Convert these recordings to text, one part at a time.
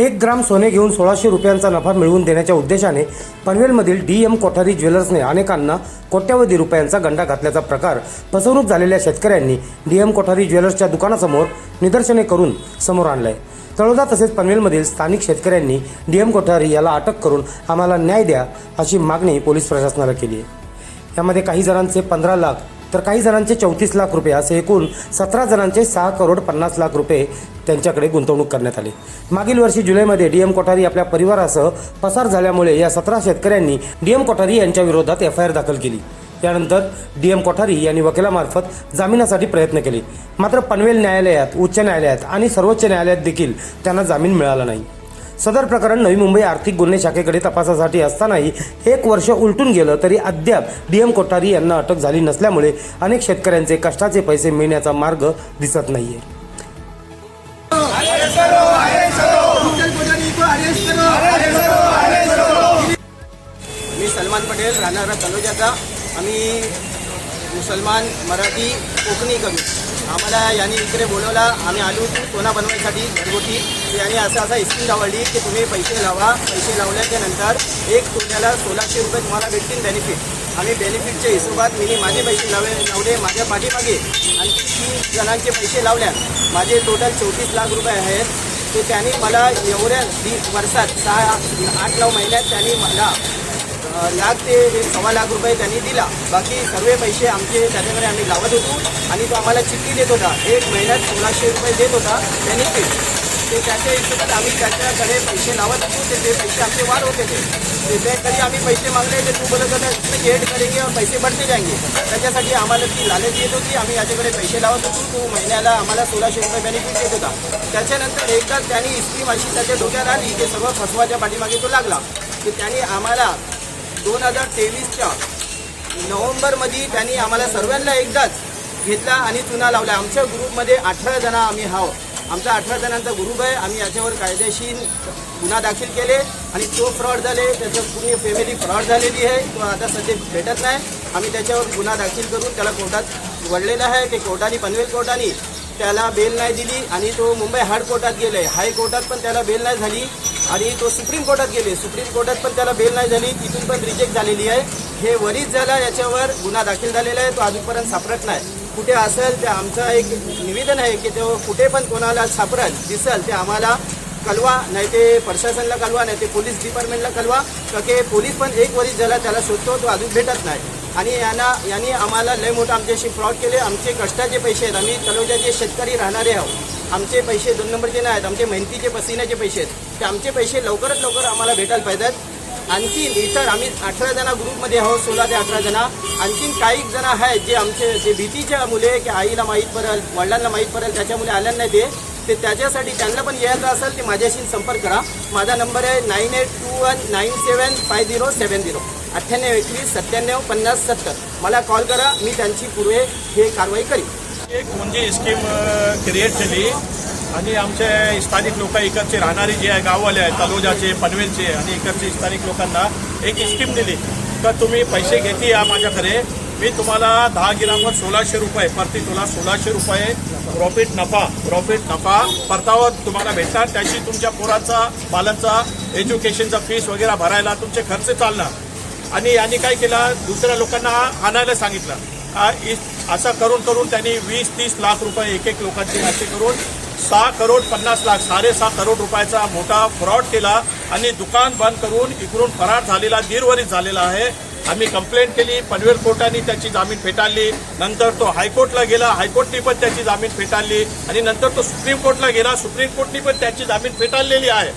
एक ग्राम सोने घेऊन सोळाशे रुपयांचा नफा मिळवून देण्याच्या उद्देशाने पनवेलमधील डी एम कोठारी ज्वेलर्सने अनेकांना कोट्यवधी रुपयांचा गंडा घातल्याचा प्रकार फसवणूक झालेल्या शेतकऱ्यांनी डी एम कोठारी ज्वेलर्सच्या दुकानासमोर निदर्शने करून समोर आणलंय. तळोदा तसेच पनवेलमधील स्थानिक शेतकऱ्यांनी डी एम कोठारी याला अटक करून आम्हाला न्याय द्या अशी मागणी पोलीस प्रशासनाला केली आहे. यामध्ये काही जणांचे पंधरा लाख तर काही जणांचे चौतीस लाख रुपये असे एकूण सतरा जणांचे सहा करोड पन्नास लाख रुपये त्यांच्याकडे गुंतवणूक करण्यात आली. मागील वर्षी जुलैमध्ये डी एम कोठारी आपल्या परिवारासह पसार झाल्यामुळे या सतरा शेतकऱ्यांनी डी एम कोठारी यांच्या विरोधात एफ आय आर दाखल केली. त्यानंतर डी एम कोठारी यांनी वकिलामार्फत जामिनासाठी प्रयत्न केले. मात्र पनवेल न्यायालयात उच्च न्यायालयात आणि सर्वोच्च न्यायालयात देखील त्यांना जामीन मिळाला नाही. सदर प्रकरण नवी मुंबई आर्थिक गुन्हे शाखेकडे तपासासाठी असतानाही एक वर्ष उलटून गेलं तरी अद्याप डी एम कोठारी यांना अटक झाली नसल्यामुळे अनेक शेतकऱ्यांचे कष्टाचे पैसे मिळण्याचा मार्ग दिसत नाहीये. मी सलमान पटेल राहणारा तलोजाचा आम्ही मुसलमान मराठी कोकणी कवी आम्हाला यांनी इकडे बोलवला. आम्ही आलो होतो सोना बनवायसाठी घरगुती. यांनी असं असा स्कीम लावली की तुम्ही पैसे लावा. पैसे लावल्याच्या नंतर एक तुम्हाला सोळाशे रुपये तुम्हाला भेटतील बेनिफिट आम्ही बेनिफिटच्या हिशोबात मी माझे पैसे लावले लावले माझ्या पाठीमागे आणखी तीन जणांचे पैसे लावल्या. माझे टोटल चौतीस लाख रुपये आहेत. ते त्यांनी मला एवढ्या वर्षात सहा आठ नऊ महिन्यात त्यांनी मला लाख ते सव्वा लाख रुपये त्यांनी दिला. बाकी सर्व पैसे आमचे त्याच्याकडे आम्ही लावत होतो आणि तो आम्हाला चिठ्ठी देत होता. एक महिन्यात सोळाशे रुपये देत होता त्यांनी ते ते त्याच्या हिशोबात आम्ही त्याच्याकडे पैसे लावत होतो. ते ते पैसे आमचे वाढ होते ते. ते कधी आम्ही पैसे मागले. ते तू बोलत होता एड करेंगे और पैसे बढ़ते जाएंगे. त्याच्यासाठी आम्हाला ती लालच येत होती. आम्ही याच्याकडे पैसे लावत होतो. तो महिन्याला आम्हाला सोळाशे रुपये बेनिफिट देत होता. त्याच्यानंतर एकदा त्यांनी स्कीम अशी त्याच्या डोक्यात आली की सगळं फसवाच्या पाठीमागे तो लागला. की त्यांनी आम्हाला दोन हजार तेवीसच्या नोव्हेंबरमध्ये त्यांनी आम्हाला सर्वांना एकदाच घेतला आणि चुना लावला. आमच्या ग्रुपमध्ये अठरा जण आम्ही आहोत. आमचा अठरा जणांचा ग्रुप आहे. आम्ही याच्यावर कायदेशीर गुन्हा दाखल केले आणि तो फ्रॉड झाले त्याचं पूर्ण फॅमिली फ्रॉड झालेली आहे. तो आता सध्या भेटत नाही. आम्ही त्याच्यावर गुन्हा दाखल करून त्याला कोर्टात वळलेला आहे. ते कोर्टाने पनवेल कोर्टाने त्याला बेल नाही दिली आणि तो मुंबई हाय कोर्टात गेले हाय कोर्टात पण त्याला बेल नाही झाली. आणि तो सुप्रीम कोर्टात गेले. सुप्रीम कोर्टात पण त्याला बेल नाही झाली. तिथून पण रिजेक्ट झालेली आहे. हे वरीच झाला याच्यावर गुन्हा दाखल झालेला आहे तो अजूनपर्यंत सापडत नाही. कुठे असेल ते आमचं एक निवेदन आहे की तो कुठे पण कोणाला सापडेल दिसेल ते आम्हाला कळवा. नाही ते प्रशासनला कळवा नाही ते पोलीस डिपार्टमेंटला कळवा. का की पोलीस पण एक वरीस झाला त्याला शोधतो तो अजून भेटत नाही. आणि यांना यांनी आम्हाला लय मोठं आमच्याशी फ्रॉड केले. आमचे कष्टाचे पैसे आहेत. आम्ही तलोजाचे शेतकरी राहणारे आहोत. आमचे पैसे दोन नंबरचे नाही आहेत आमचे मेहनतीचे पसिन्याचे पैसे आहेत. ते आमचे पैसे लवकरात लवकर आम्हाला भेटायला पाहिजेत. आणखी इतर आम्ही अठरा जणा ग्रुपमध्ये आहोत सोळा ते अठरा जणा आणखीन काही जण आहेत जे आमचे जे भीतीच्या मुले की आईला माहीत पडेल वडिलांना माहीत पडेल त्याच्यामुळे आल्या नाही ते. ते त्याच्यासाठी त्यांना पण यायचं असेल ते माझ्याशी संपर्क करा. माझा नंबर आहे nine eight two one nine seven five zero seven zero. अठ्ठ्याण्णव एकवीस सत्त्याण्णव पन्नास सत्तर. मला कॉल करा मी त्यांची पूर्वे हे कारवाई करीन. एक म्हणजे स्कीम क्रिएट केली. आणि आमचे स्थानिक लोक इकडचे राहणारे जे आहे गाववाले आहेत तलोजाचे पनवेलचे आणि इकडचे स्थानिक लोकांना एक स्कीम दिली. तर तुम्ही पैसे घेते या माझ्याकडे? मी तुम्हाला दहा गिरामवर सोळाशे रुपये प्रति तुला सोळाशे रुपये प्रॉफिट नफा प्रॉफिट नफा परतावा तुम्हाला भेटणार. त्याशी तुमच्या पोराचा बालांचा एज्युकेशनचा फीस वगैरे भरायला तुमचे खर्च चालणार. आणि यांनी काय केलं? दुसऱ्या लोकांना आणायला सांगितलं. इ- असं करून करून त्यांनी वीस तीस लाख रुपये एक एक लोकांचे असे करून सहा करोड पन्नास लाख साडेसहा करोड रुपयाचा मोठा फ्रॉड केला आणि दुकान बंद करून इकडून फरार झालेला दीर्घवरीत झालेला आहे. आम्ही कंप्लेंट केली पनवेल कोर्टाने त्याची जामीन फेटाळली नंतर तो हायकोर्टला गेला हायकोर्टने पण त्याची जामीन फेटाळली आणि नंतर तो सुप्रीम कोर्टला गेला सुप्रीम कोर्टने पण त्याची जामीन फेटाळलेली आहे.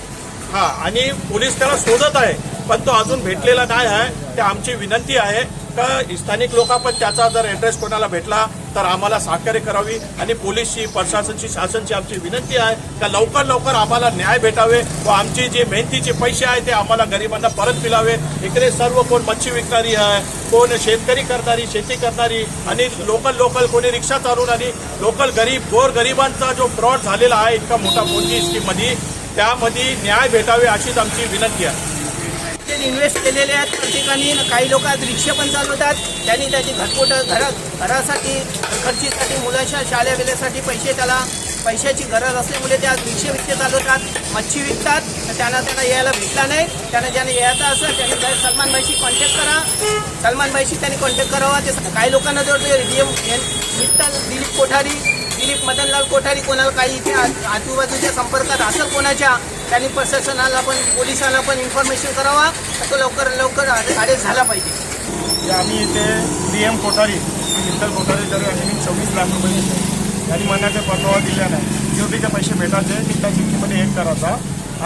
हा आणि पोलीस त्याला शोधत आहे. पण तो अजून भेटलेला नाही आहे. ते आमची विनंती आहे का स्थानिक लोक पण त्याचा जर ॲड्रेस कोणाला भेटला तर आम्हाला सहकार्य करावी आणि पोलीसची प्रशासनची शासनची आमची विनंती आहे का लवकर लवकर आम्हाला न्याय भेटावे व आमची जे मेहनतीचे पैसे आहे ते आम्हाला गरिबांना परत मिळावे इकडे सर्व कोण मच्छी विकणारी आहे कोण शेतकरी करणारी शेती करणारी आणि लोकल लोकल कोणी रिक्षा चालून आणि लोकल गरीब गोर गरिबांचा जो फ्रॉड झालेला आहे इतका मोठा कोणती स्कीममध्ये त्यामध्ये न्याय भेटावे अशीच आमची विनंती आहे. ते इन्व्हेस्ट केलेले आहेत. प्रत्येकाने काही लोक आज रिक्षा पण चालवतात. त्यांनी त्याची घरपोट घरा घरासाठी खर्चीसाठी मुलांच्या शाळा वेळेसाठी पैसे त्याला पैशाची गरज असल्यामुळे त्या रिक्षे विकते चालवतात. मच्छी विकतात. तर त्यांना त्यांना यायला भेटला नाही. त्यांना ज्याने यायचं असेल त्यांनी सलमान भाईशी कॉन्टॅक्ट करा. सलमान भाईशी त्यांनी कॉन्टॅक्ट करावा. ते काही लोकांना जोडते डी एम मित्तल दिलीप कोठारी दिलीप मदनलाल कोठारी कोणाला काही इथे आजूबाजूच्या संपर्कात असेल कोणाच्या त्यांनी प्रशासनाला पण पोलिसांना पण इन्फॉर्मेशन करावा तर तो लवकर लवकर अरेस्ट झाला पाहिजे. की आम्ही इथे डी एम कोठारी मित्तल कोठारी तर यांनी चोवीस लाख रुपये दिले. मनाचा परतावा दिला नाही. ड्युटीचे पैसे भेटायचे मी त्या चिठ्ठीमध्ये एक करायचा.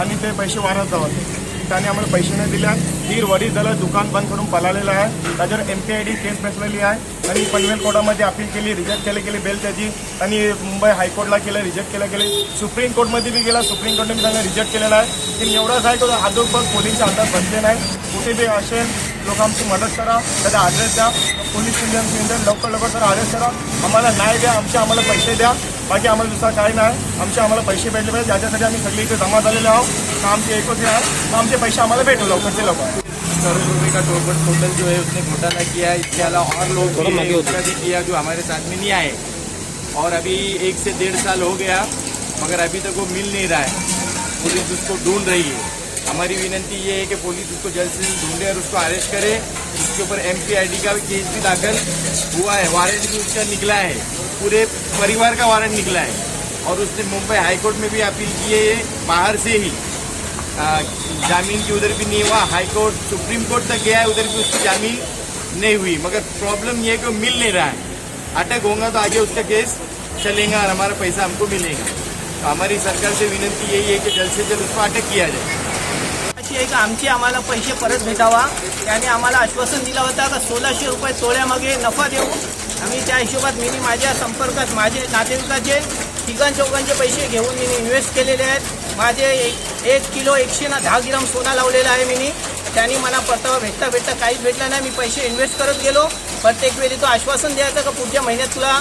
आणि ते पैसे वाढत जावाचे त्याने आम्हाला पैसे नाही दिले दीड वडील झालं दुकान बंद करून पळालेलं आहे. त्याच्यावर M P I D case बसलेली आहे. आणि पनवेल कोर्टामध्ये अपील केली रिजेक्ट केली गेली बेल त्याची. आणि मुंबई हायकोर्टला केलं रिजेक्ट केलं गेली सुप्रीम कोर्टमध्ये बी गेला सुप्रीम कोर्टने त्यांना रिजेक्ट केलेला आहे. की एवढंच आहे की आजोबा पोलिसच्या हातात बसले नाही कुठे बी असेल लोक आमची मदत करा. त्याचा ॲड्रेस द्या. पोलीस स्टेशन लवकर लवकर तर अरेस्ट करा. आम्हाला न्याय द्या. आमचे आम्हाला पैसे द्या. बाकी आम्हाला दुसरा काही नाही. आमचे आम्हाला पैसे भेटले पाहिजे. ज्याच्यासाठी आम्ही सगळे इथे जमा झालेले आहोत. से आमचे एकच हे आहे. आम आमचे पैसे आम्हाला भेटू लवकरचे लवकर. करोड़ रुपए का टोटल टोटल जो है उसने घोटाला किया है इसके अलावा और लोग हैं, भी किया जो हमारे साथ में नहीं आए। और अभी एक से डेढ़ साल हो गया मगर अभी तक वो मिल नहीं रहा है। पुलिस उसको ढूंढ रही है। हमारी विनंती ये है कि पुलिस उसको जल्द से जल्द ढूंढे और उसको अरेस्ट करे। उसके ऊपर एम पी का भी केस भी दाखिल हुआ है। वारंट भी उसका निकला है। पूरे परिवार का वारंट निकला है। और उसने मुंबई हाईकोर्ट में भी अपील की है बाहर से ही। जामीन की उधर भी नहीं हुआ। हाई कोर्ट सुप्रीम कोर्ट तक गया है, उधर भी उसकी जामीन नहीं हुई। मगर प्रॉब्लम यह है कि मिल नहीं रहा है। अटक होगा तो आगे उसका केस चलेगा और हमारा पैसा हमको मिलेगा। तो हमारी सरकार से विनंती यही है कि जल्द से जल्द उसको अटक किया जाए। अशी आहे की? आमचे आम्हाला पैसे परत भेटावा. त्याने आम्हाला आश्वासन दिलं होतं का सोळाशे रुपये तोळ्यामागे नफा देऊ. आम्ही त्या हिशोबात मी माझ्या संपर्कात माझे नातेवाईकाचे तिघां चौघांचे पैसे घेऊन मी इन्व्हेस्ट केलेले आहेत. माझे एक एक किलो एकशे ना दहा ग्राम सोना लावलेला आहे मी त्यांनी मला परतावा भेटता भेटता काहीच भेटला नाही. मी पैसे इन्व्हेस्ट करत गेलो. प्रत्येक वेळी तो आश्वासन द्यायचं का पुढच्या महिन्यात तुला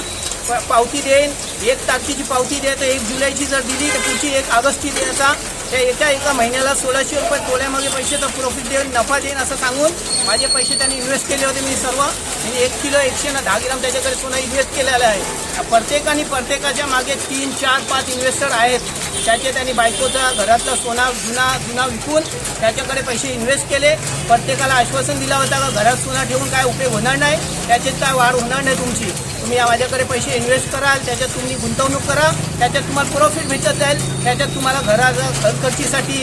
प- पावती देईन. एक तारखेची पावती द्यायचं तर एक जुलैची जर दिली तर पुढची एक ऑगस्टची द्यायचा. त्या एका एका महिन्याला सोळाशे रुपये तोळ्यामागे पैसे तर प्रॉफिट देईन नफा देईन असं सांगून माझे पैसे त्यांनी इन्व्हेस्ट केले होते मी सर्व. मी एक किलो एकशे ना दहा ग्राम त्याच्याकडे सोनं इन्व्हेस्ट केलेलं आहे. प्रत्येकाने प्रत्येकाच्या मागे तीन चार पाच इन्व्हेस्टर आहेत. त्याचे त्यांनी बायकोचा घरातला सोना जुना जुना विकून त्याच्याकडे पैसे इन्व्हेस्ट केले. प्रत्येकाला आश्वासन दिला होता का घरात सोना ठेवून काय उपयोग होणार नाही? त्याच्यात काय वाढ होणार नाही तुमची. तुम्ही या माझ्याकडे पैसे इन्व्हेस्ट कराल त्याच्यात तुम्ही गुंतवणूक करा त्याच्यात तुम्हाला प्रॉफिट भेटत जाईल त्याच्यात तुम्हाला घराचा घरखर्चीसाठी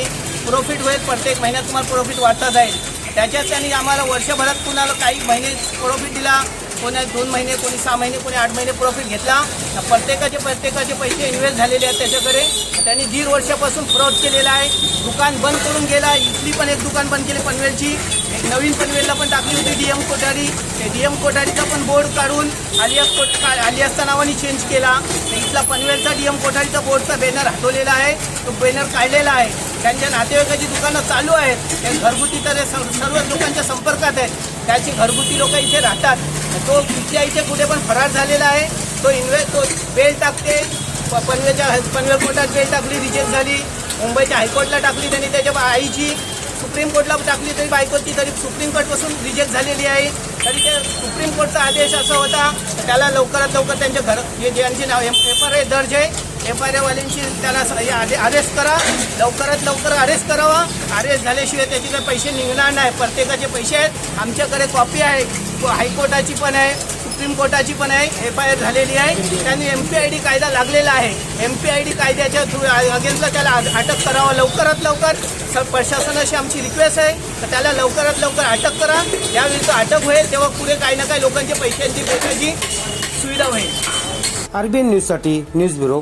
प्रॉफिट होईल प्रत्येक महिन्यात तुम्हाला प्रॉफिट वाटत जाईल. त्याच्यात त्यांनी आम्हाला वर्षभरात कुणाला काही महिने प्रॉफिट दिला कोणा दोन महिने कोणी सहा महिने कोणी आठ महिने प्रॉफिट घेतला. प्रत्येकाचे प्रत्येकाचे पैसे इन्व्हेस्ट झालेले आहेत त्याच्याकडे. त्यांनी दीड वर्षापासून फ्रॉड केलेला आहे. दुकान बंद करून गेला इथली पण एक दुकान बंद केली पनवेलची. एक नवीन पनवेलला पण टाकली होती डी एम कोठारी. ते डी एम कोठारीचा पण बोर्ड काढून आलिया कोट आलियासच्या नावाने चेंज केला. इथला पनवेलचा डी एम कोठारीचा बोर्डचा बॅनर हटवलेला आहे. तो बॅनर काढलेला आहे. त्यांच्या नातेवाईकाची दुकानं चालू आहेत. ते घरगुती तर सर्व लोकांच्या संपर्कात आहेत. त्याची घरगुती लोक इथे राहतात. तो तिथल्या इथे कुठे पण फरार झालेला आहे. तो इन्व्हे तो बेल टाकते. पनवेच्या पनवेलच्या पनवेल कोर्टात बेल टाकली रिजेक्ट झाली. मुंबईच्या हायकोर्टला टाकली त्यांनी. त्याच्या आईची सुप्रीम कोर्टला टाकली तरी बायकोची तरी सुप्रीम कोर्टपासून रिजेक्ट झालेली आहे. तरी ते सुप्रीम कोर्टचा आदेश असा होता. त्याला लवकरात लवकर त्यांच्या घर ज्यांचे नाव एफ आर आय दर्ज आहे. एफ आय आरवाल्यांशी त्याला हे आदे- अरेस्ट करा. लवकरात लवकर अरेस्ट करावा. अरेस्ट झाल्याशिवाय त्याचे काही पैसे निघणार नाही. प्रत्येकाचे पैसे आहेत. आमच्याकडे कॉपी आहे. हायकोर्टाची पण आहे. सुप्रीम कोर्टाची पण आहे. एफ आय आर झालेली आहे. त्यांनी एम पी आय डी कायदा लागलेला आहे. एम पी आय डी कायद्याच्या थ्रू अगेन्स्टला त्याला अटक करावं. लवकरात लवकर सर प्रशासनाशी आमची रिक्वेस्ट आहे. तर त्याला लवकरात लवकर अटक करा. यावेळी तो अटक होईल. तेव्हा पुढे काही ना काही लोकांच्या पैशांची पैशाची सुविधा होईल. आरबीएन न्यूजसाठी न्यूज ब्युरो